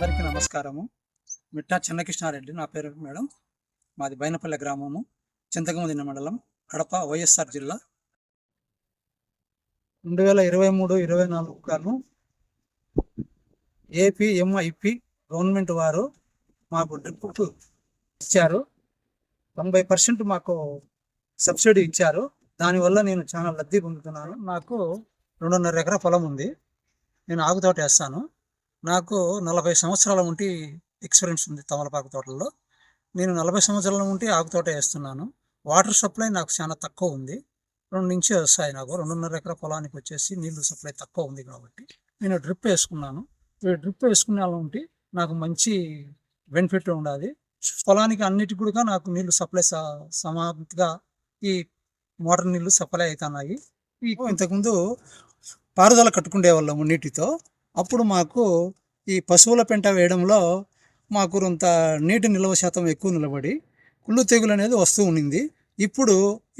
అందరికీ నమస్కారము. మిట్టా చెన్నకృష్ణారెడ్డి నా పేరు మేడం. మాది బైనపల్లె గ్రామము చింతకముదిన మండలం కడప వైఎస్ఆర్ జిల్లా. రెండు వేల ఇరవై మూడు ఇరవై నాలుగు గాను ఏపీఎంఐపి గవర్నమెంట్ వారు మాకు డ్రిప్ ఇచ్చారు. తొంభై పర్సెంట్ మాకు సబ్సిడీ ఇచ్చారు. దానివల్ల నేను చాలా లబ్ధి పొందుతున్నాను. నాకు రెండున్నర ఎకరా పొలం ఉంది. నేను ఆకుతోట వేస్తాను. నాకు నలభై సంవత్సరాల ఉంటి ఎక్స్పీరియన్స్ ఉంది తమలపాకు తోటల్లో. నేను నలభై సంవత్సరాల ఉంటి ఆకు తోట వేస్తున్నాను. వాటర్ సప్లై నాకు చాలా తక్కువ ఉంది. రెండు నుంచి వస్తాయి నాకు. రెండున్నర ఎకరా పొలానికి వచ్చేసి నీళ్ళు సప్లై తక్కువ ఉంది కాబట్టి నేను డ్రిప్ వేసుకున్నాను. ఈ డ్రిప్ వేసుకునే వాళ్ళ ఉంటే నాకు మంచి బెనిఫిట్ ఉండాలి. పొలానికి అన్నిటి కూడా నాకు నీళ్ళు సప్లై స- సమాప్తిగా ఈ మోటార్ నీళ్ళు సప్లై అవుతున్నాయి. ఇంతకుముందు పారుదల కట్టుకునే వాళ్ళము నీటితో. అప్పుడు మాకు ఈ పశువుల పెంట వేయడంలో మాకు కొంత నీటి నిల్వ శాతం ఎక్కువ నిలబడి కుళ్ళు తెగులు అనేది వస్తూ ఉండింది. ఇప్పుడు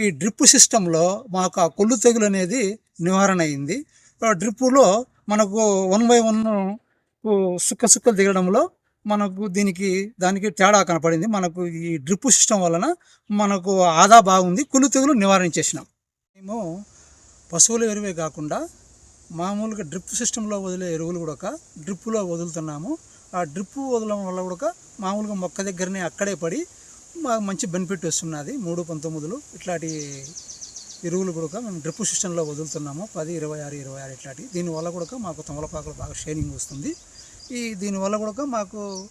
ఈ డ్రిప్ సిస్టంలో మాకు ఆ కుళ్ళు తెగులు అనేది నివారణ అయింది. ఆ డ్రిప్పులో మనకు వన్ బై వన్ సుక్క సుక్కలు దిగడంలో మనకు దీనికి దానికి తేడా కనపడింది. మనకు ఈ డ్రిప్ సిస్టమ్ వలన మనకు ఆదా బాగుంది. కుళ్ళు తెగులు నివారించేసినాం మేము పశువుల ఎరువే కాకుండా మామూలుగా డ్రిప్ సిస్టంలో వదిలే ఎరువులు కూడా డ్రిప్పులో వదులుతున్నాము. ఆ డ్రిప్పు వదలడం వల్ల కూడా మామూలుగా మొక్క దగ్గరనే అక్కడే పడి మాకు మంచి బెనిఫిట్ వస్తున్నది. మూడు పంతొమ్మిదిలు ఇట్లాంటి ఎరువులు కూడా మేము డ్రిప్ సిస్టంలో వదులుతున్నాము. పది ఇరవై ఆరు ఇరవై ఆరు ఇట్లాంటి. దీనివల్ల కూడా మాకు తమలపాకులు బాగా షైనింగ్ వస్తుంది. ఈ దీనివల్ల కూడా మాకు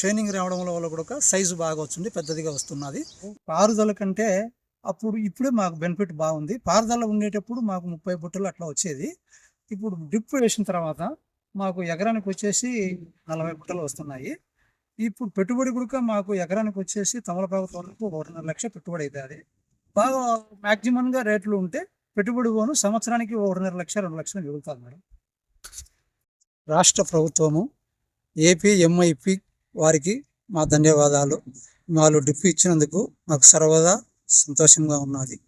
షైనింగ్ రావడం వల్ల కూడా సైజు బాగా వస్తుంది పెద్దదిగా వస్తున్నది. పారుదల కంటే అప్పుడు ఇప్పుడే మాకు బెనిఫిట్ బాగుంది. పారుదల ఉండేటప్పుడు మాకు ముప్పై బుట్టలు అట్లా వచ్చేది. ఇప్పుడు డ్రిప్ వేసిన తర్వాత మాకు ఎకరానికి వచ్చేసి నలభై బుట్టలు వస్తున్నాయి. ఇప్పుడు పెట్టుబడి కూడా మాకు ఎకరానికి వచ్చేసి తమలపాకు తోటకు ఒకటిన్నర లక్ష పెట్టుబడి అవుతుంది బాగా మ్యాక్సిమంగా రేట్లు ఉంటే పెట్టుబడి పోను సంవత్సరానికి ఒకటిన్నర లక్ష రెండు లక్షలు మిగులుతుంది మేడం. రాష్ట్ర ప్రభుత్వము ఏపీ ఎంఐపి వారికి మా ధన్యవాదాలు. వాళ్ళు డిప్ ఇచ్చినందుకు మాకు సర్వదా సంతోషంగా ఉన్నది.